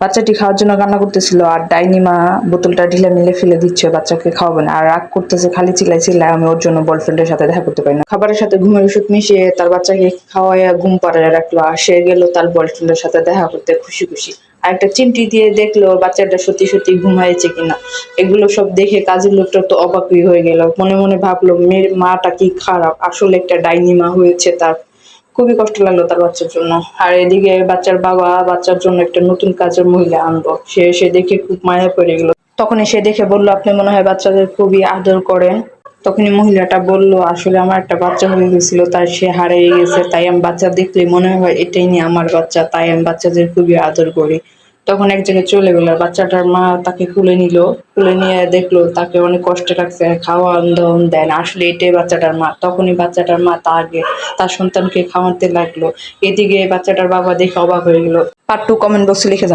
বাচ্চাটি খাওয়ার জন্য কান্না করতেছিল আর ডাইনি মা বোতলটা ঢিলে মিলে ফেলে দিচ্ছে, বাচ্চাকে খাওয়াবে না। আর রাগ করতেছে, খালি চিল্লাই চিল্লাই আমি ওর জন্য বয়ফ্রেন্ডের সাথে দেখা করতে পারি না। খাবারের সাথে ঘুমের ওষুধ মিশিয়ে তার বাচ্চাকে খাওয়াইয়া ঘুম পাড়ায় রাখল আর সে গেল তার বয়ফ্রেন্ডের সাথে দেখা করতে খুশি খুশি। আর একটা চিমটি দিয়ে দেখল বাচ্চাটা সত্যি সত্যি ঘুমাইছে কিনা। এগুলো সব দেখে কাজের লোকটা তো অবাকই হয়ে গেল। মনে মনে ভাবলো, মেয়ের মাটা কি খারাপ? আসলে একটা ডাইনি মা হয়েছে তার খুবই কষ্ট লাগল তার বাচ্চার জন্য। আর এদিকে বাচ্চার বাবা, বাচ্চার জন্য একটা নতুন কাজের মহিলা আনলো। সে সে দেখে খুব মায়া পড়ে গেল। তখন সে দেখে বলল, আপনি মনে হয় বাচ্চাদের খুবই আদর করেন। তখনই মহিলাটা বলল, আসলে আমার একটা বাচ্চা হয়ে গেছিল, তাই সে হারিয়ে গেছে। তাই আমি বাচ্চা দেখলে মনে হয় এটাই নিয়ে আমার বাচ্চা। তাই আমি বাচ্চাদের খুবই আদর করি। তখন এক জায়গায় চলে গেল। বাচ্চাটার মা তাকে কুলে নিল। কুলে নিয়ে দেখল তাকে অনেক কষ্টে রাখছে খাওয়া দাওয়ান দেন আসলে এটাই বাচ্চাটার মা। তখনই বাচ্চাটার মা তাকে তার সন্তানকে খাওয়াতে লাগল। এদিকে বাচ্চাটার বাবা দেখে অবাক হয়ে গেল। টু কমেন্ট বক্সে লিখে